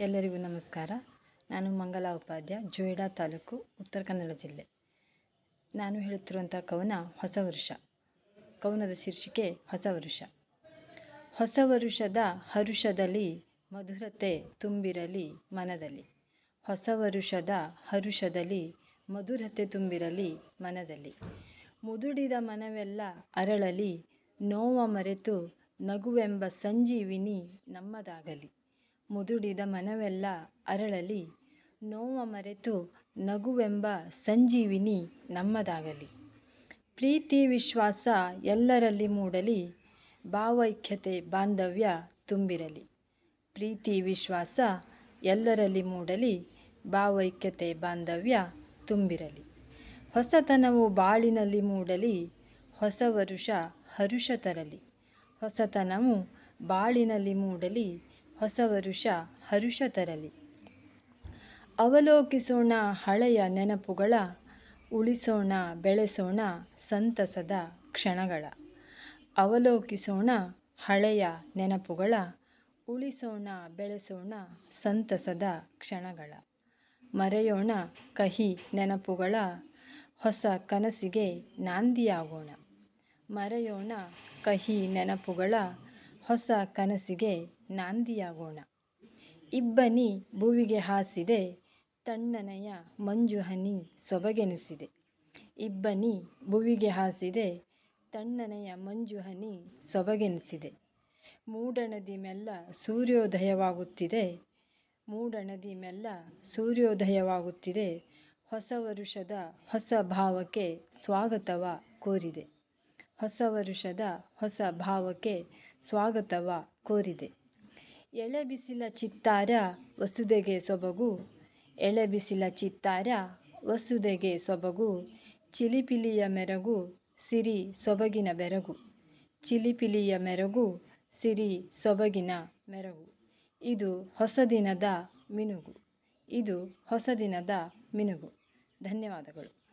ಎಲ್ಲರಿಗೂ ನಮಸ್ಕಾರ. ನಾನು ಮಂಗಲ ಉಪಾಧ್ಯ ಜೋಯಿಡಾ ತಾಲೂಕು, ಉತ್ತರ ಕನ್ನಡ ಜಿಲ್ಲೆ. ನಾನು ಹೇಳುತ್ತಿರುವಂಥ ಕವನ ಹೊಸ ವರುಷ. ಕವನದ ಶೀರ್ಷಿಕೆ ಹೊಸ ವರುಷ. ಹೊಸ ವರುಷದ ಹರುಷದಲ್ಲಿ ಮಧುರತೆ ತುಂಬಿರಲಿ ಮನದಲ್ಲಿ. ಹೊಸ ವರುಷದ ಹರುಷದಲ್ಲಿ ಮಧುರತೆ ತುಂಬಿರಲಿ ಮನದಲ್ಲಿ. ಮುದುಡಿದ ಮನವೆಲ್ಲ ಅರಳಲಿ, ನೋವ ಮರೆತು ನಗುವೆಂಬ ಸಂಜೀವಿನಿ ನಮ್ಮದಾಗಲಿ. ಮುದುಡಿದ ಮನವೆಲ್ಲ ಅರಳಲಿ, ನೋವ ಮರೆತು ನಗುವೆಂಬ ಸಂಜೀವಿನಿ ನಮ್ಮದಾಗಲಿ. ಪ್ರೀತಿ, ವಿಶ್ವಾಸ ಎಲ್ಲರಲ್ಲಿ ಮೂಡಲಿ, ಭಾವೈಕ್ಯತೆ, ಬಾಂಧವ್ಯ ತುಂಬಿರಲಿ. ಪ್ರೀತಿ, ವಿಶ್ವಾಸ ಎಲ್ಲರಲ್ಲಿ ಮೂಡಲಿ, ಭಾವೈಕ್ಯತೆ, ಬಾಂಧವ್ಯ ತುಂಬಿರಲಿ. ಹೊಸತನವು ಬಾಳಿನಲ್ಲಿ ಮೂಡಲಿ, ಹೊಸ ವರುಷ ಹರುಷ ತರಲಿ. ಹೊಸತನವು ಬಾಳಿನಲ್ಲಿ ಮೂಡಲಿ ಹೊಸ ವರುಷ ಹರುಷ ತರಲಿ. ಅವಲೋಕಿಸೋಣ ಹಳೆಯ ನೆನಪುಗಳ, ಉಳಿಸೋಣ ಬೆಳೆಸೋಣ ಸಂತಸದ ಕ್ಷಣಗಳ. ಅವಲೋಕಿಸೋಣ ಹಳೆಯ ನೆನಪುಗಳ, ಉಳಿಸೋಣ ಬೆಳೆಸೋಣ ಸಂತಸದ ಕ್ಷಣಗಳ. ಮರೆಯೋಣ ಕಹಿ ನೆನಪುಗಳ, ಹೊಸ ಕನಸಿಗೆ ನಾಂದಿಯಾಗೋಣ. ಮರೆಯೋಣ ಕಹಿ ನೆನಪುಗಳ ಹೊಸ ಕನಸಿಗೆ ನಾಂದಿಯಾಗೋಣ. ಇಬ್ಬನಿ ಭುವಿಗೆ ಹಾಸಿದೆ, ತಣ್ಣನೆಯ ಮಂಜುಹನಿ ಸೊಬಗೆನಿಸಿದೆ. ಇಬ್ಬನಿ ಭುವಿಗೆ ಹಾಸಿದೆ, ತಣ್ಣನೆಯ ಮಂಜುಹನಿ ಸೊಬಗೆನಿಸಿದೆ. ಮೂಡಣದಿ ಮೆಲ್ಲ ಸೂರ್ಯೋದಯವಾಗುತ್ತಿದೆ, ಮೂಡಣದಿ ಮೆಲ್ಲ ಸೂರ್ಯೋದಯವಾಗುತ್ತಿದೆ. ಹೊಸ ವರುಷದ ಹೊಸ ಭಾವಕ್ಕೆ ಸ್ವಾಗತವ ಕೋರಿದೆ. ಹೊಸ ವರುಷದ ಹೊಸ ಭಾವಕ್ಕೆ ಸ್ವಾಗತವ ಕೋರಿದೆ. ಎಳೆ ಬಿಸಿಲ ಚಿತ್ತಾರ ವಸುದೆಗೆ ಸೊಬಗು ಎಳೆ ಬಿಸಿಲ ಚಿತ್ತಾರ ವಸುದೆಗೆ ಸೊಬಗು, ಚಿಲಿಪಿಲಿಯ ಮೆರಗು ಸಿರಿ ಸೊಬಗಿನ ಬೆರಗು, ಚಿಲಿಪಿಲಿಯ ಮೆರಗು ಸಿರಿ ಸೊಬಗಿನ ಮೆರಗು. ಇದು ಹೊಸ ದಿನದ ಮಿನುಗು, ಇದು ಹೊಸ ದಿನದ ಮಿನುಗು. ಧನ್ಯವಾದಗಳು.